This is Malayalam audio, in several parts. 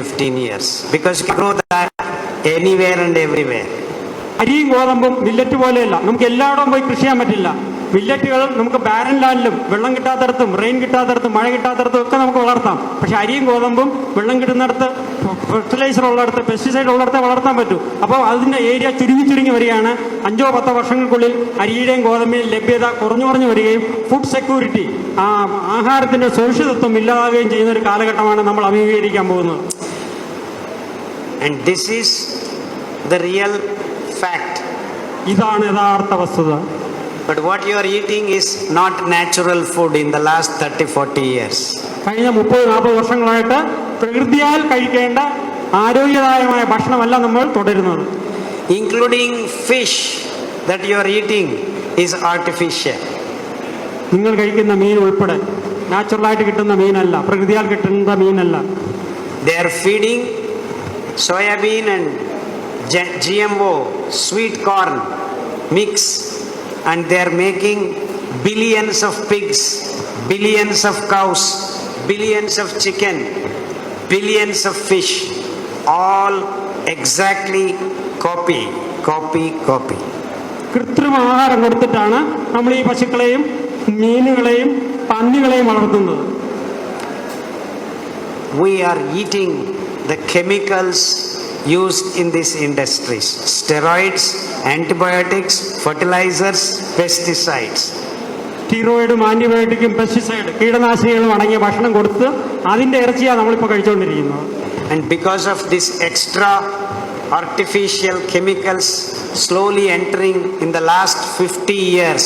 in next 10, 15 years. Because you can grow that anywhere and everywhere. അരിയും ഗോതമ്പും മില്ലറ്റ് പോലെയല്ല. നമുക്ക് എല്ലായിടവും പോയി കൃഷി ചെയ്യാൻ പറ്റില്ല. മില്ലറ്റുകൾ നമുക്ക് ബാരൻ ലാൻഡിലും വെള്ളം കിട്ടാത്തടത്തും റെയിൻ കിട്ടാത്തടത്തും മഴ കിട്ടാത്തടത്തും ഒക്കെ നമുക്ക് വളർത്താം. പക്ഷെ അരിയും ഗോതമ്പും വെള്ളം കിട്ടുന്നിടത്ത് ഫെർട്ടിലൈസർ ഉള്ളിടത്ത് പെസ്റ്റിസൈഡ് ഉള്ളിടത്ത് വളർത്താൻ പറ്റൂ. അപ്പോൾ അതിന്റെ ഏരിയ ചുരുങ്ങി ചുരുങ്ങി വരികയാണ്. അഞ്ചോ പത്തോ വർഷങ്ങൾക്കുള്ളിൽ അരിയുടെയും ഗോതമ്പിന്റെയും ലഭ്യത കുറഞ്ഞു കുറഞ്ഞു വരികയും ഫുഡ് സെക്യൂരിറ്റി ആഹാരത്തിന്റെ സുരക്ഷിതത്വം ഇല്ലാതാവുകയും ചെയ്യുന്ന ഒരു കാലഘട്ടമാണ് നമ്മൾ അഭിമുഖീകരിക്കാൻ പോകുന്നത്. And this is the real fact. ഇതാണ് യഥാർത്ഥ വസ്തുത But what you are eating is not natural food in the last 30, 40 years. കഴിഞ്ഞ മുപ്പത് നാൽപ്പത് വർഷങ്ങളായിട്ട് പ്രകൃതിയാൽ കഴിക്കേണ്ട ആരോഗ്യദായകമായ ഭക്ഷണമല്ല നമ്മൾ തുടരുന്നത് Including fish that you are eating is artificial. നിങ്ങൾ കഴിക്കുന്ന മീൻ ഉൾപ്പെടെ നാച്ചുറലായിട്ട് കിട്ടുന്ന മീനല്ല പ്രകൃതിയാൽ കിട്ടുന്ന മീനല്ല They are feeding soybean and G- GMO sweet corn mix and they are making billions of pigs, billions of cows, billions of chicken, billions of fish, all exactly copy, copy, copy. കൃത്രിമ ആഹാരം കൊടുത്തിട്ടാണ് നമ്മൾ ഈ പശുക്കളെയും മീനുകളെയും പന്നികളെയും വളർത്തുന്നത് We are eating the chemicals used in these industries steroids, antibiotics, fertilizers, pesticides. സ്റ്റീറോയിഡും ആന്റിബയോട്ടിക്കും പെസ്റ്റിസൈഡ് കീടനാശിനികളും അടങ്ങിയ ഭക്ഷണം കൊടുത്ത് അതിൻ്റെ ഇറച്ചിയാണ് നമ്മളിപ്പോൾ കഴിച്ചുകൊണ്ടിരിക്കുന്നത് And because of this extra artificial chemicals slowly entering in the last 50 years,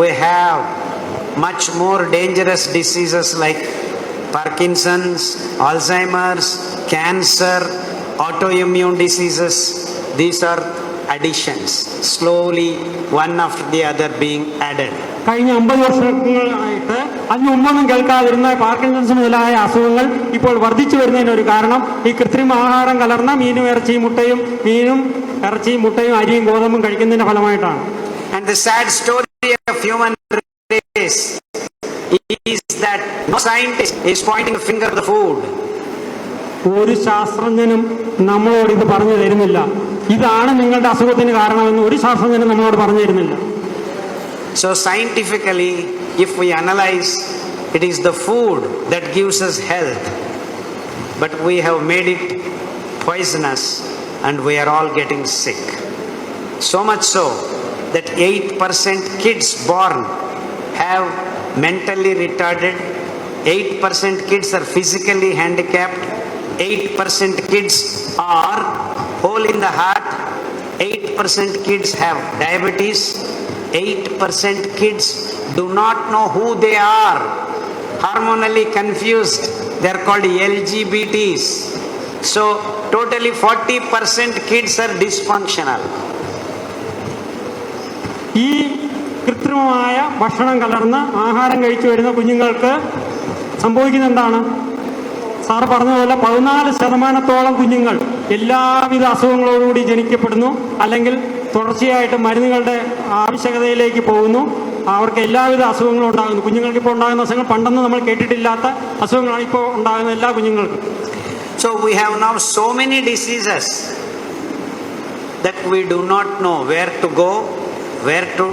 we have much more dangerous diseases like Parkinson's, Alzheimer's, cancer, autoimmune diseases. These are additions, slowly one after the other being added. കഴിഞ്ഞ അമ്പത് വർഷങ്ങളായിട്ട് അതിന് മുമ്പൊന്നും കേൾക്കാതിരുന്ന പാർക്കിൻസൺസ് മുതലായ അസുഖങ്ങൾ ഇപ്പോൾ വർദ്ധിച്ചു വരുന്നതിന് ഒരു കാരണം ഈ കൃത്രിമ ആഹാരം കലർന്ന മീനും ഇറച്ചിയും മുട്ടയും മീനും ഇറച്ചിയും മുട്ടയും അരിയും ഗോതമ്പും കഴിക്കുന്നതിന്റെ ഫലമായിട്ടാണ് And the sad story of human race is that no scientist is pointing a finger at the food. ഒരു ശാസ്ത്രജ്ഞനും നമ്മളോട് ഇത് പറഞ്ഞു തരുന്നില്ല ഇതാണ് നിങ്ങളുടെ അസുഖത്തിന് കാരണമെന്ന് ഒരു ശാസ്ത്രജ്ഞനും നമ്മളോട് പറഞ്ഞു തരുന്നില്ല So, scientifically, if we analyze, it is the food that gives us health. But we have made it poisonous and we are all getting sick. So much so that 8% kids born have mentally retarded, 8% kids are physically handicapped, 8% kids are hole in the heart, 8% kids have diabetes, 8% kids do not know who they are, hormonally confused, they are called LGBTs. So, totally 40% kids are dysfunctional. ഈ കൃത്രിമമായ ഭക്ഷണം കലർന്ന് ആഹാരം കഴിച്ചു വരുന്ന കുഞ്ഞുങ്ങൾക്ക് സംഭവിക്കുന്ന എന്താണ് സാറ് പറഞ്ഞതുപോലെ പതിനാല് ശതമാനത്തോളം കുഞ്ഞുങ്ങൾ എല്ലാവിധ അസുഖങ്ങളോടുകൂടി ജനിക്കപ്പെടുന്നു. അല്ലെങ്കിൽ തുടർച്ചയായിട്ട് മരുന്നുകളുടെ ആവശ്യകതയിലേക്ക് പോകുന്നു. അവർക്ക് എല്ലാവിധ അസുഖങ്ങളും ഉണ്ടാകുന്നു. കുഞ്ഞുങ്ങൾക്ക് ഇപ്പോൾ ഉണ്ടാകുന്ന അസുഖങ്ങൾ പണ്ടെന്ന് നമ്മൾ കേട്ടിട്ടില്ലാത്ത അസുഖങ്ങളാണ് ഇപ്പോൾ ഉണ്ടാകുന്ന എല്ലാ കുഞ്ഞുങ്ങൾക്കും. So we have now so many diseases that we do not know where to go where to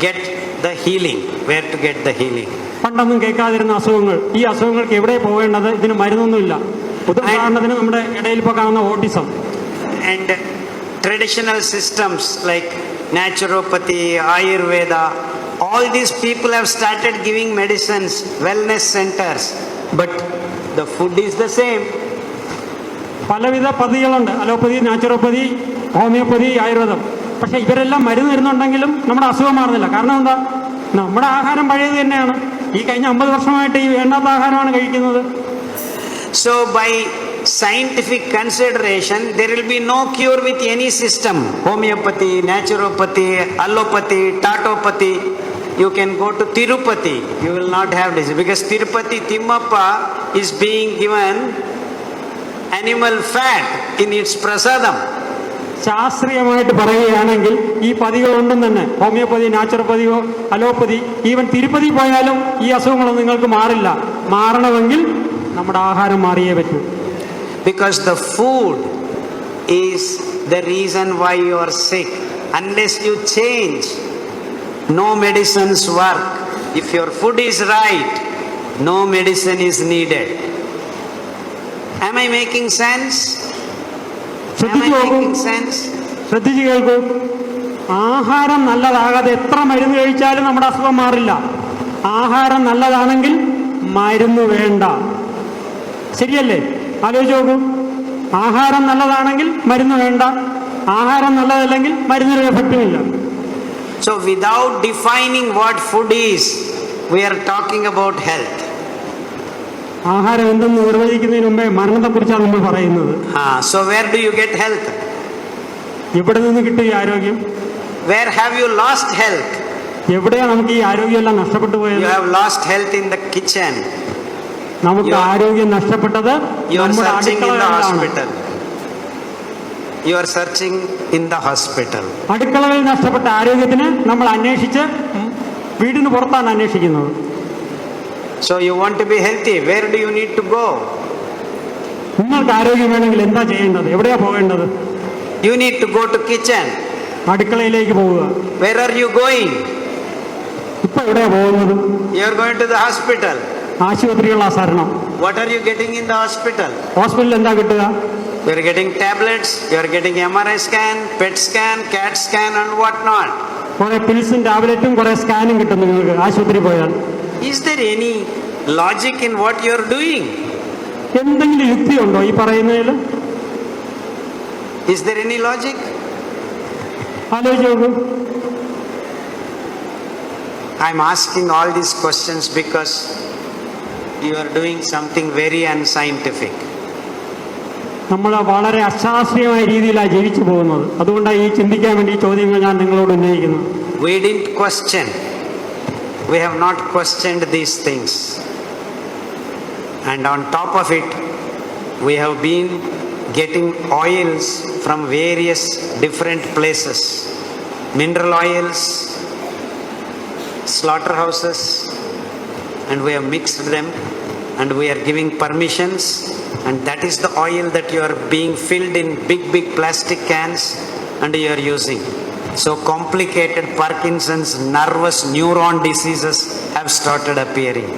get the healing, where to get the healing. പണ്ടൊന്നും കേൾക്കാതിരുന്ന അസുഖങ്ങൾ ഈ അസുഖങ്ങൾക്ക് എവിടെ പോകേണ്ടത് ഇതിന് മരുന്നൊന്നുമില്ല ഉദാഹരണത്തിന് നമ്മുടെ ഇടയിൽ ഇപ്പോൾ കാണുന്ന autism and traditional systems like naturopathy, Ayurveda, all these people have started giving medicines, wellness centers, but the food is the same. പലവിധ പതികളുണ്ട് അലോപ്പതി നാച്ചുറോപ്പതി ഹോമിയോപ്പതി ആയുർവേദം പക്ഷെ ഇവരെല്ലാം മരുന്ന് തരുന്നുണ്ടെങ്കിലും നമ്മുടെ അസുഖം മാറുന്നില്ല കാരണം എന്താ നമ്മുടെ ആഹാരം പഴയത് തന്നെയാണ് ഈ കഴിഞ്ഞ അമ്പത് വർഷമായിട്ട് ഈ വേണ്ടാത്ത ആഹാരമാണ് കഴിക്കുന്നത് So, by scientific consideration, there will be no cure with any system homeopathy, naturopathy, allopathy, tatopathy. You can go to Tirupati, you will not have disease because Tirupati timappa is being given animal fat in its prasadam. ശാസ്ത്രീയമായിട്ട് പറയുകയാണെങ്കിൽ ഈ പതികളൊന്നും തന്നെ. ഹോമിയോപ്പതി നാച്ചുറോപ്പതിയോ അലോപ്പതി ഈവൻ തിരുപ്പതി പോയാലും ഈ അസുഖങ്ങളും നിങ്ങൾക്ക് മാറില്ല. മാറണമെങ്കിൽ നമ്മുടെ ആഹാരം മാറിയേ പറ്റൂ. Because the food is the reason why you are sick unless you change no medicines work if your food is right no medicine is needed I making sense ശ്രദ്ധിച്ചു നോക്കൂ? ശ്രദ്ധിച്ചു കേൾക്കൂ. ആഹാരം നല്ലതാകാതെ എത്ര മരുന്ന് കഴിച്ചാലും നമ്മുടെ അസുഖം മാറില്ല. ആഹാരം നല്ലതാണെങ്കിൽ മരുന്ന് വേണ്ട. ശരിയല്ലേ? ആലോചിച്ച് നോക്കൂ. ആഹാരം നല്ലതാണെങ്കിൽ മരുന്ന് വേണ്ട. ആഹാരം നല്ലതല്ലെങ്കിൽ മരുന്നിന് എഫക്റ്റും ഇല്ല so without defining what food is we are talking about health. ആഹാരം എന്തെന്ന് നിർവചിക്കുന്നതിന് മുമ്പേ മരണത്തെക്കുറിച്ചാണ് നമ്മൾ പറയുന്നത്. ആ so where do you get health എവിടെ നിന്ന് കിട്ടും ഈ ആരോഗ്യം? Where have you lost health എവിടെയാണ് നമുക്ക് ഈ ആരോഗ്യമെല്ലാം നഷ്ടപ്പെട്ടു പോയത് പോയത് have lost health in the kitchen. നമുക്ക് ആരോഗ്യം നഷ്ടപ്പെട്ടത് you are searching in the hospital അടുക്കളകളിലാണ്. hospital. You are searching in അടുക്കളകളിൽ നഷ്ടപ്പെട്ട ആരോഗ്യത്തിന് നമ്മൾ അന്വേഷിച്ച് വീടിന് പുറത്താണ് അന്വേഷിക്കുന്നത്. So you want to be healthy. Where do you need to go? നിങ്ങൾക്ക് ആരോഗ്യം വേണമെങ്കിൽ എന്താ ചെയ്യേണ്ടത് എവിടെയാ പോകേണ്ടത് You need to go to kitchen. അടുക്കളയിലേക്ക് പോവുക Where are you going? ഇപ്പൊ എവിടെയാ പോകുന്നത് You are going to the hospital. ആശുപത്രിയുള്ള ശരണം What are you getting in the hospital? ഹോസ്പിറ്റലിൽ എന്താ കിട്ടുക You are getting tablets, you are getting MRI scan, PET scan, CAT scan and what not. കുറെ പിൽസും ടാബ്ലറ്റും കുറെ സ്കാനും കിട്ടും നിങ്ങൾക്ക് ആശുപത്രി പോയാൽ Is there any logic in what you are doing? എന്തെങ്കിലും യുക്തിയുണ്ടോ ഈ പറയുന്നതിൽ Is there any logic? ആലോചിച്ച് നോക്കൂ I'm asking all these questions because you are doing something very unscientific. നമ്മൾ വളരെ അശാസ്ത്രീയമായ രീതിയിലാണ് ജീവിച്ചു പോകുന്നത് അതുകൊണ്ടാണ് ഈ ചിന്തിക്കാൻ വേണ്ടി ഈ ചോദ്യങ്ങൾ ഞാൻ നിങ്ങളോട് ഉന്നയിക്കുന്നത് We have not questioned these things. And on top of it, we have been getting oils from various different places mineral oils, slaughterhouses, and we have mixed them and we are giving permissions. And that is the oil that you are being filled in big, big plastic cans and you are using. So complicated Parkinson's nervous neuron diseases have started appearing.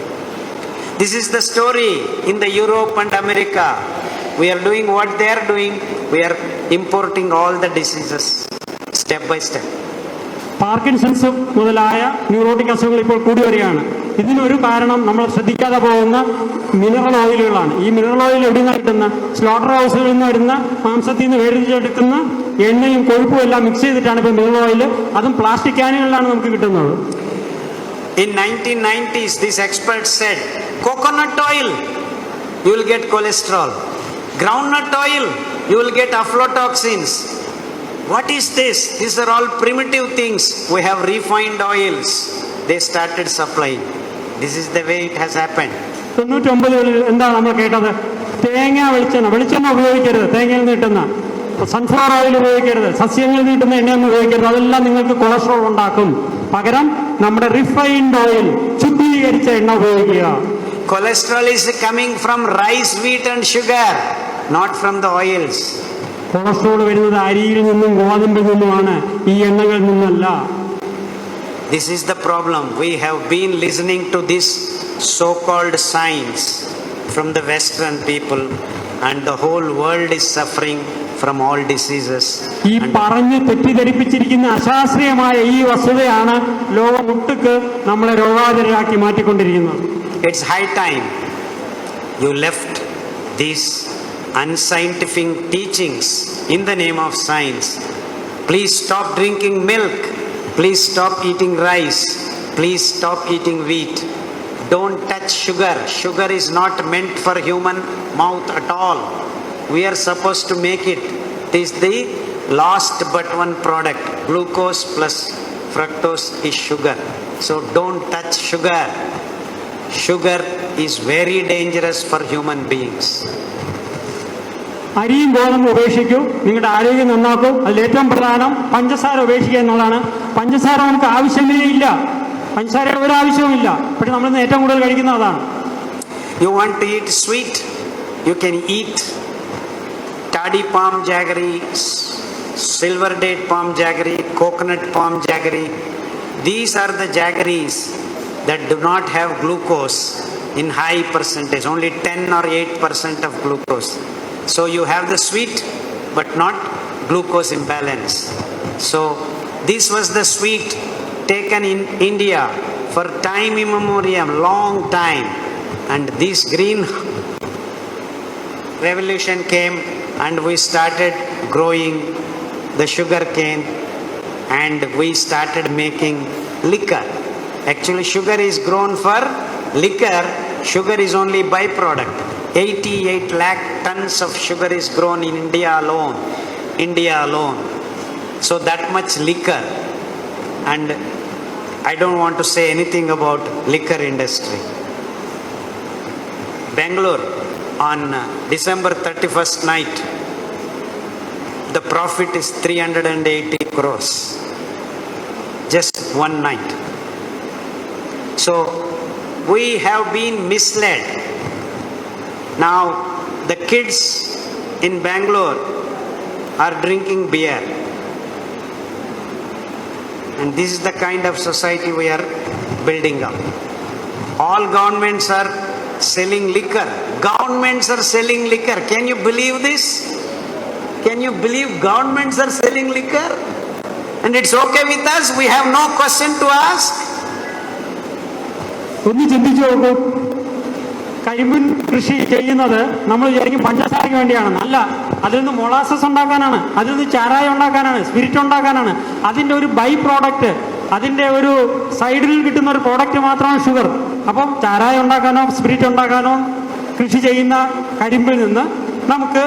This is the story in the Europe and America. We are doing what they are doing. We are importing all the diseases step by step. Parkinson's മുതലായ ന്യൂറോട്ടിക് അസുഖങ്ങൾ ഇപ്പോൾ കൂടി വരികയാണ് ഇതിനൊരു കാരണം നമ്മൾ ശ്രദ്ധിക്കാതെ പോകുന്ന മിനറൽ ഓയിലുകളാണ് ഈ മിനറൽ ഓയിൽ എവിടെ നിന്ന് കിട്ടുന്ന സ്ലോട്ടർ ഹൗസുകളിൽ നിന്ന് വരുന്ന മാംസത്തിൽ നിന്ന് വേർതിരിച്ചെടുക്കുന്ന എണ്ണയും കൊഴുപ്പും എല്ലാം മിക്സ് ചെയ്തിട്ടാണ് ഇപ്പോൾ മിനറൽ ഓയിൽ അതും പ്ലാസ്റ്റിക് ക്യാനുകളിലാണ് നമുക്ക് കിട്ടുന്നത് In 1990s, these experts said, coconut oil, you will get cholesterol. Groundnut oil, you will get aflatoxins. What is this? These are all primitive things. We have refined oils. They started supplying. This is the way it has happened. തൊണ്ണൂറ്റൊമ്പതുകളിൽ എന്താ നമ്മൾ കേട്ടത് തേങ്ങ വെളിച്ചെണ്ണ വെളിച്ചെണ്ണ ഉപയോഗിക്കരുത് തേങ്ങയിൽ നിന്ന് കിട്ടുന്ന സൺഫ്ലവർ ഓയിൽ ഉപയോഗിക്കരുത്. സസ്യങ്ങളിൽ നീട്ടുന്ന എണ്ണയൊന്നും ഉപയോഗിക്കരുത്. അതെല്ലാം നിങ്ങൾക്ക് കൊളസ്ട്രോൾ ഉണ്ടാക്കും. പകരം നമ്മുടെ റിഫൈൻഡ് ഓയിൽ ശുദ്ധീകരിച്ച എണ്ണ ഉപയോഗിക്കുക. Cholesterol is coming from rice wheat and sugar not from the oils. Cholesterol വരുന്നത് അരിയിൽ നിന്നും ഗോതമ്പിൽ നിന്നുമാണ്. ഈ എണ്ണകളിൽ നിന്നല്ല. This is the problem. We have been listening to this so-called science from the Western people and the whole world is suffering from all diseases. ഈ And പറഞ്ഞ് തെറ്റിദ്ധരിപ്പിച്ചിരിക്കുന്ന അശാസ്ത്രീയമായ ഈ വസ്തുതയാണ് ലോകമൊട്ടുക്ക് നമ്മളെ രോഗാതുരാക്കി മാറ്റിക്കൊണ്ടിരിക്കുന്നത് it's high time you left these unscientific teachings in the name of science. Please stop drinking milk. Please stop eating rice. Please stop eating wheat. Don't touch sugar. Sugar is not meant for human mouth at all. We are supposed to make it. It is the last but one product. Glucose plus fructose is sugar. So don't touch sugar. Sugar is very dangerous for human beings. അരിയും ഗോതമ്പും ഉപേക്ഷിക്കൂ നിങ്ങളുടെ ആരോഗ്യം നന്നാക്കൂ അതിൽ ഏറ്റവും പ്രധാനം പഞ്ചസാര ഉപേക്ഷിക്കുക എന്നുള്ളതാണ് പഞ്ചസാര നമുക്ക് ആവശ്യമേ ഇല്ല പഞ്ചസാരയുടെ ഒരു ആവശ്യവും ഇല്ല പക്ഷെ നമ്മളിന്ന് ഏറ്റവും കൂടുതൽ കഴിക്കുന്ന അതാണ് You want to eat sweet? You can eat toddy palm jaggery, silver date palm jaggery, coconut palm jaggery. These are the jaggeries that do not have glucose in high percentage, only 10 or 8 percent of glucose. So you have the sweet but not glucose imbalance. So this was the sweet taken in India for time immemorial, long time. And this green revolution came and we started growing the sugar cane and we started making liquor. Actually, sugar is grown for liquor, sugar is only byproduct. 88 lakh tons of sugar is grown in India alone. India alone. So that much liquor. And I don't want to say anything about liquor industry. Bangalore on December 31st night, the profit is 380 crores. Just one night. So we have been misled. Now the kids in Bangalore are drinking beer. And this is the kind of society we are building up. All governments are selling liquor. Governments are selling liquor. Can you believe this? Can you believe governments are selling liquor? And it's okay with us. We have no question to ask. ഒന്ന് ചിന്തിച്ചു നോക്കൂ കരിമ്പിൻ കൃഷി ചെയ്യുന്നത് നമ്മൾ വിചാരിക്കും പഞ്ചസാരയ്ക്ക് വേണ്ടിയാണ് അല്ല അതിൽ നിന്ന് മൊളാസസ് ഉണ്ടാക്കാനാണ് അതിൽ നിന്ന് ചാരായം ഉണ്ടാക്കാനാണ് സ്പിരിറ്റ് ഉണ്ടാക്കാനാണ് അതിന്റെ ഒരു ബൈ പ്രോഡക്റ്റ് അതിന്റെ ഒരു സൈഡിൽ കിട്ടുന്ന ഒരു പ്രോഡക്റ്റ് മാത്രമാണ് ഷുഗർ അപ്പം ചാരായ ഉണ്ടാക്കാനോ സ്പിരിറ്റ് ഉണ്ടാക്കാനോ കൃഷി ചെയ്യുന്ന കരിമ്പിൽ നിന്ന് നമുക്ക്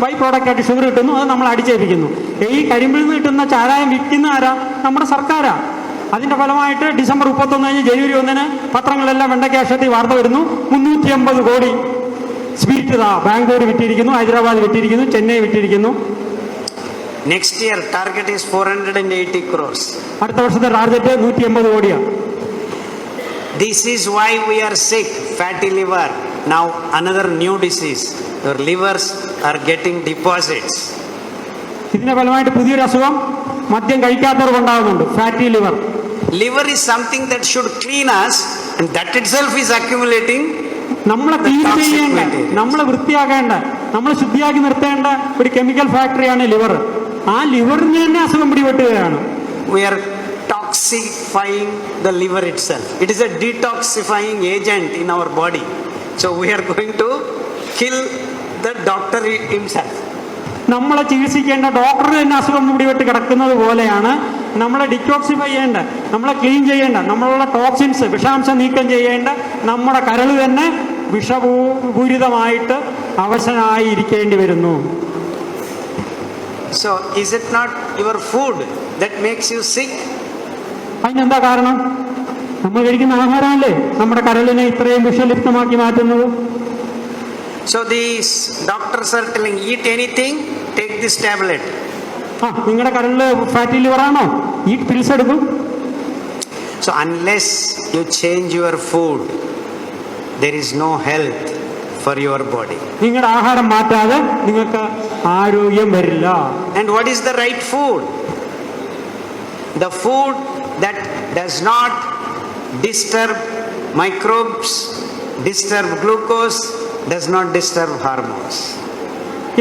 ബൈ പ്രോഡക്റ്റ് ആയിട്ട് ഷുഗർ കിട്ടുന്നു അത് നമ്മൾ അടിച്ചേൽപ്പിക്കുന്നു. ഈ കരിമ്പിൽ നിന്ന് കിട്ടുന്ന ചാരായം വിൽക്കുന്ന ആരാ? നമ്മുടെ സർക്കാരാണ് അതിന്റെ ഫലമായിട്ട് ഡിസംബർ മുപ്പത്തൊന്ന് കഴിഞ്ഞ് ജനുവരി ഒന്നിന് പത്രങ്ങളെല്ലാം വെണ്ടക്കാശത്തിൽ വാർത്ത വരുന്നു. മുന്നൂറ്റി അമ്പത് കോടി സ്വീറ്റ് ബാംഗ്ലൂർ വിറ്റിരിക്കുന്നു ഹൈദരാബാദ് വിറ്റിരിക്കുന്നു Chennai വിറ്റിരിക്കുന്നു. Next year target is four hundred and 480 crores. അടുത്ത വർഷത്തെ ടാർഗറ്റ് നൂറ്റി എൺപത് കോടിയാണ് this is why we are sick, fatty liver. Now, another new disease. Your livers are getting deposits. ഇതിന്റെ ഫലമായിട്ട് പുതിയൊരു അസുഖം മദ്യം കഴിക്കാത്തവർക്ക് ഉണ്ടാകുന്നുണ്ട് fatty liver liver is something that should clean us and that itself is accumulating നമ്മളെ ക്ലീൻ ചെയ്യേണ്ട. നമ്മളെ വൃത്തിയാക്കേണ്ട നമ്മളെ ശുദ്ധിയാക്കി നിർത്തേണ്ട ഒരു കെമിക്കൽ ഫാക്ടറിയാണ് ലിവർ ആ ലിവറിന് തന്നെ അസുഖം പിടിപെട്ടുകയാണ് We are toxifying the liver itself. It is a detoxifying agent in our body. So, we are going to kill the doctor himself. നമ്മളെ ചികിത്സിക്കേണ്ട ഡോക്ടർ തന്നെ അസുഖം പിടിപെട്ട് കിടക്കുന്നത് പോലെയാണ് നമ്മളെ ഡിറ്റോക്സിഫൈ ചെയ്യേണ്ട നമ്മളെ ക്ലീൻ ചെയ്യേണ്ട നമ്മളുള്ള ടോക്സിൻസ് വിഷാംശം നീക്കം ചെയ്യേണ്ട നമ്മുടെ കരൾ തന്നെ വിഷപൂരിതമായിട്ട് അവശനായി ഇരിക്കേണ്ടി വരുന്നു so is it not your food that makes you sick? അതിനെന്താ കാരണം നമ്മൾ കഴിക്കുന്ന ആഹാരമല്ലേ നമ്മുടെ കരളിനെ ഇത്രയും വിഷലിപ്തമാക്കി മാറ്റുന്നത് So, these doctors are telling, eat anything, take this tablet. ആ നിങ്ങളുടെ കരളില് ഫാറ്റി ലിവറാണോ ഈ പിൽസ് എടുക്കും So, unless you change your food, there is no health for your body. നിങ്ങളുടെ ആഹാരം മാറ്റാതെ നിങ്ങൾക്ക് ആരോഗ്യം വരില്ല And what is the right food? The food that does not disturb microbes, disturb glucose, does not disturb hormones.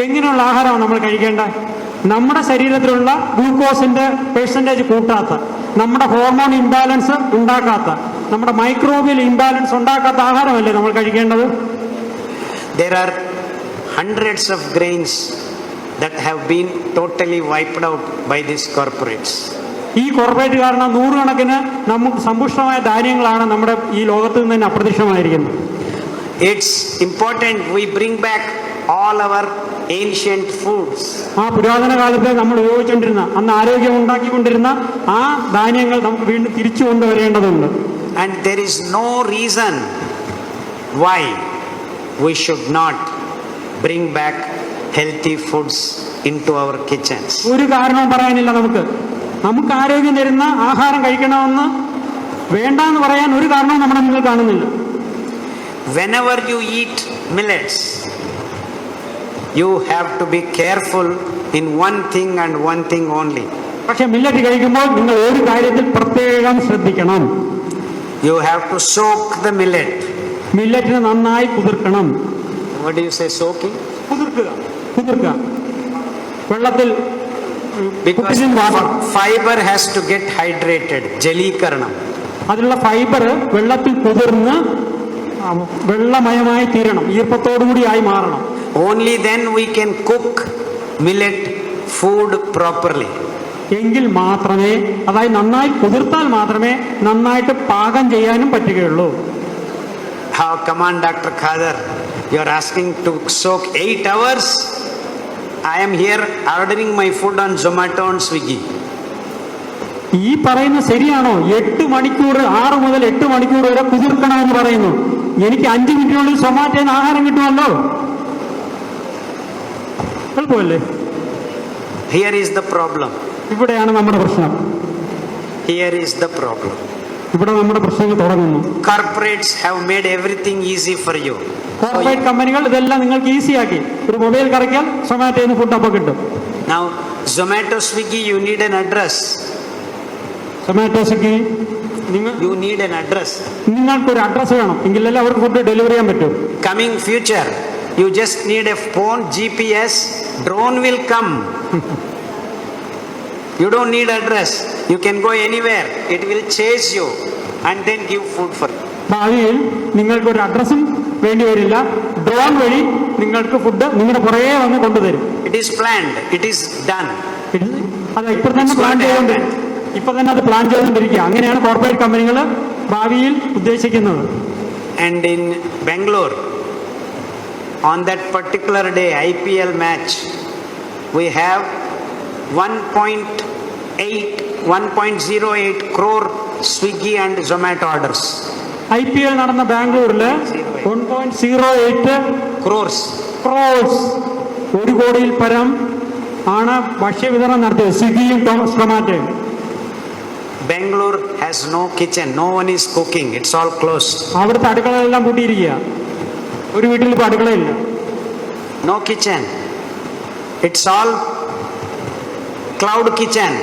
എങ്ങനെയുള്ള ആഹാരമാണ് നമ്മൾ കഴിക്കേണ്ടത് നമ്മുടെ ശരീരത്തിലുള്ള ഗ്ലൂക്കോസിന്റെ പെർസെന്റേജ് കൂട്ടാത്ത നമ്മുടെ ഹോർമോൺ ഇംബാലൻസ് ഉണ്ടാക്കാത്ത നമ്മുടെ മൈക്രോബിയൽ ഇംബാലൻസ് ഉണ്ടാക്കാത്ത ആഹാരമല്ലേ നമ്മൾ കഴിക്കേണ്ടത് There are hundreds of grains that have been totally wiped out by these corporates. ഈ കോർപ്പറേറ്റ് കാരണം നൂറുകണക്കിന് നമുക്ക് സമ്പുഷ്ടമായ ധാന്യങ്ങളാണ് നമ്മുടെ ഈ ലോകത്ത് നിന്ന് തന്നെ അപ്രത്യക്ഷമായിരിക്കുന്നത്. It's important we bring back all our ancient foods ആ പുരാതന കാലത്ത് നമ്മൾ ഉപയോഗിച്ചുകൊണ്ടിരുന്ന അന്ന് ആരോഗ്യം ഉണ്ടാക്കിക്കൊണ്ടിരുന്ന ആ ധാന്യങ്ങൾ നമുക്ക് വീണ്ടും തിരിച്ചു കൊണ്ടുവരേണ്ടതുണ്ട്. And there is no reason why we should not bring back healthy foods into our kitchens ഒരു കാരണവും പറയാനില്ല നമുക്ക്. നമുക്ക് ആരോഗ്യം തരുന്ന ആഹാരം കഴിക്കണമെന്ന് വേണ്ടാന്ന് പറയാൻ ഒരു കാരണവും നമ്മുടെ മുന്നിൽ കാണുന്നില്ല. Whenever you eat millets, you have to be careful in one thing and one thing only. പക്ഷെ മില്ലറ്റ് കഴിക്കുമ്പോൾ നിങ്ങൾ ഒരു കാര്യത്തിൽ പ്രത്യേകം ശ്രദ്ധിക്കണം. You have to soak the millet മില്ലറ്റിനെ നന്നായി കുതിർക്കണം. What do say say, soaking? കുതിർക്കുക. കുതിർക്കുക. വെള്ളത്തിൽ Because fiber has to get hydrated, jelikaranam. അതിലുള്ള ഫൈബർ വെള്ളത്തിൽ കുതിർന്ന് വെള്ളമയമായി തീരണം ഈർപ്പത്തോടുകൂടി ആയി മാറണം Only then we can cook millet food properly. എങ്കിൽ മാത്രമേ അതായത് നന്നായി കുതിർത്താൽ മാത്രമേ നന്നായിട്ട് പാകം ചെയ്യാനും പറ്റുകയുള്ളൂ How, come on, Dr. Khadar, you are asking to soak I am here ordering my food on Zomato and Swiggy. ഈ പറയുന്ന ശരിയാണോ എട്ട് മണിക്കൂർ ആറ് മുതൽ എട്ട് മണിക്കൂർ വരെ കുതിർക്കണമെന്ന് പറയുന്നു എനിക്ക് അഞ്ച് മിനിറ്റിനുള്ളിൽ സൊമാറ്റോന്ന് ആഹാരം കിട്ടുമല്ലോ എളുപ്പമല്ലേ Here is the problem. ഇവിടെയാണ് നമ്മുടെ പ്രശ്നം Here is the problem. ഇവിടെ നമ്മുടെ പ്രശ്നങ്ങൾ തുടങ്ങുന്നു Corporates have made everything easy for you. Corporate കമ്പനികൾ ഇതെല്ലാം നിങ്ങൾക്ക് ഈസിയാക്കി ഒരു മൊബൈൽ കറക്കിയാൽ സൊമാറ്റോയിൽ നിന്ന് ഫുഡ് അപ്പോൾ കിട്ടും Now, Zomato, Swiggy, you need an address. Zomato Swiggy നിങ്ങൾ You need an address. നിങ്ങൾക്കൊരു അഡ്രസ്സ് വേണം എങ്കിലല്ലേ അവർക്ക് ഫുഡ് ഡെലിവറി ചെയ്യാൻ പറ്റൂ Coming future, you just need a phone, GPS, drone will come. you don't need address. You can go anywhere. It will chase you and then give food for you. ഭാവിയിൽ നിങ്ങൾക്ക് ഒരു അഡ്രസ്സും വേണ്ടി വരില്ല ഡ്രോൺ വഴി നിങ്ങൾക്ക് ഫുഡ് നിങ്ങളുടെ പുറകെ വന്ന് കൊണ്ടുതരും. It is planned it is done അത് ഇപ്പൊ തന്നെ പ്ലാൻ ചെയ്തുകൊണ്ട് ഇപ്പൊ തന്നെ അത് പ്ലാൻ ചെയ്തുകൊണ്ടിരിക്കുക അങ്ങനെയാണ് കോർപ്പറേറ്റ് കമ്പനികൾ ഭാവിയിൽ ഉദ്ദേശിക്കുന്നത്. And in Bangalore on that particular day, IPL match, we have 1.8, 1.08 crore Swiggy and Zomato orders. I P L നടന്ന ബാംഗ്ലൂരിൽ one point zero eight crores crores ഒരു കോടിയിൽ പരം ആണ് ഭക്ഷ്യ വിതരണം നടത്തിയത്. സ്വിഗ്ഗിയും തോമസ് ക്രമാറ്റയും. Bangalore has no kitchen no one is cooking it's all close അവിടുത്തെ അടുക്കളയെല്ലാം കൂട്ടിയിരിക്കുക ഒരു വീട്ടിൽ ഇപ്പോൾ അടുക്കളയില്ല. No kitchen it's all cloud kitchen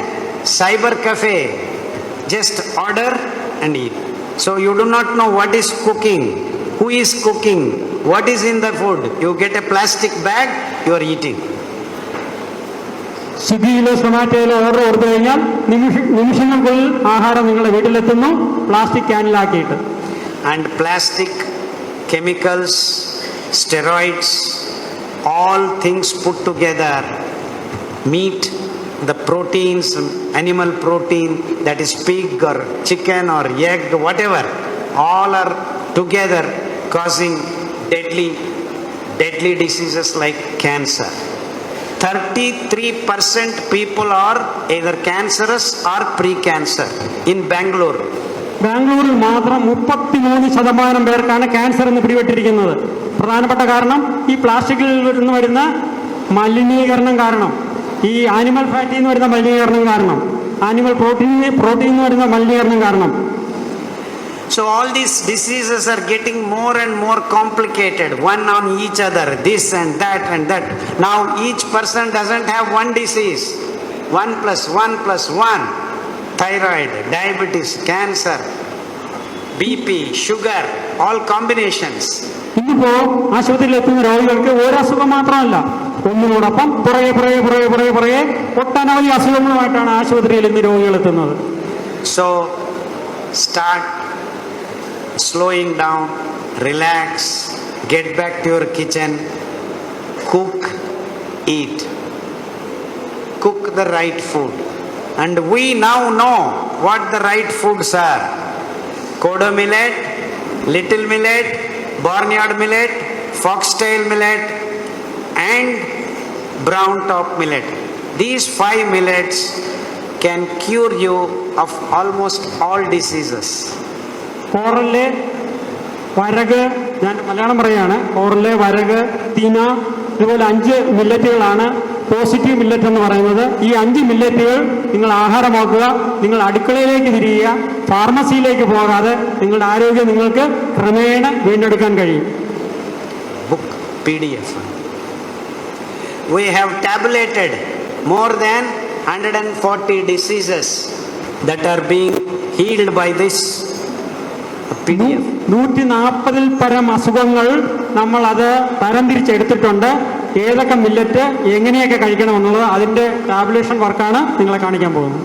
cyber cafe just order and eat So you do not know what is cooking, who is cooking, what is in the food. You get a plastic bag, you are eating. സ്വിഗ്ഗിയിലോ സൊമാറ്റോയിലോ ഓർഡർ കൊടുത്തു കഴിഞ്ഞാൽ നിമിഷ നിമിഷങ്ങൾക്കുള്ളിൽ ആഹാരം നിങ്ങളുടെ വീട്ടിലെത്തുന്നു plastic ക്യാനിലാക്കിയിട്ട് And plastic, chemicals, steroids, all things put together, meat, the proteins, animal protein, that is pig or chicken or egg, whatever, all are together causing deadly, deadly diseases like cancer. 33% people are either cancerous or pre-cancer in Bangalore. ബാംഗ്ലൂരിൽ മാത്രം മുപ്പത്തിമൂന്ന് ശതമാനം പേർക്കാണ് ക്യാൻസർ എന്ന് പിടിപെട്ടിരിക്കുന്നത് പ്രധാനപ്പെട്ട കാരണം ഈ പ്ലാസ്റ്റിക്കിൽ നിന്ന് വരുന്ന മലിനീകരണം കാരണം ഈ ആനിമൽ ഫാറ്റിൽ നിന്ന് വരുന്ന മലിനീകരണം കാരണം ആനിമൽ പ്രോട്ടീൻ പ്രോട്ടീൻ എന്ന് വരുന്ന മലിനീകരണം കാരണം So all these diseases are getting more and more complicated, one on each other, this and that and that. Now each person doesn't have one disease. One plus one plus one. Thyroid, diabetes, cancer, BP, sugar, all combinations. ഇന്നിപ്പോ ആശുപത്രിയിൽ എത്തുന്ന രോഗികൾക്ക് ഒരു അസുഖം മാത്രമല്ല ഒന്നിനോടൊപ്പം പുറകെ പുറകെ പുറകെ പുറകെ പുറകെ ഒട്ടനവധി അസുഖങ്ങളുമായിട്ടാണ് ആശുപത്രിയിൽ ഇന്ന് രോഗികൾ എത്തുന്നത് So start slowing down, relax, get back to your kitchen, cook, eat. Cook the right food. And we now know what the right foods are. Kodo millet, little millet, barnyard millet, foxtail millet, and brown top millet. These five millets can cure you of almost all diseases. കോറൽ വരക് ഞാൻ മലയാളം പറയാണ് കോറൽ വരക് തീന ഇതുപോലെ അഞ്ച് മില്ലറ്റുകളാണ് പോസിറ്റീവ് മില്ലറ്റ് എന്ന് പറയുന്നത് ഈ അഞ്ച് മില്ലറ്റുകൾ നിങ്ങൾ ആഹാരമാക്കുക നിങ്ങൾ അടുക്കളയിലേക്ക് തിരിയുക ഫാർമസിയിലേക്ക് പോകാതെ നിങ്ങളുടെ ആരോഗ്യം നിങ്ങൾക്ക് ക്രമേണ വീണ്ടെടുക്കാൻ കഴിയും book P D PDF. We have tabulated more than 140 diseases that are being healed by this PDF. നൂറ്റി നാൽപ്പതിൽ പരം അസുഖങ്ങൾ നമ്മൾ അത് തരംതിരിച്ചെടുത്തിട്ടുണ്ട് ഏതൊക്കെ മില്ലറ്റ് എങ്ങനെയൊക്കെ കഴിക്കണം എന്നുള്ളത് അതിന്റെ ടാബുലേഷൻ വർക്കാണ് നിങ്ങളെ കാണിക്കാൻ പോകുന്നത്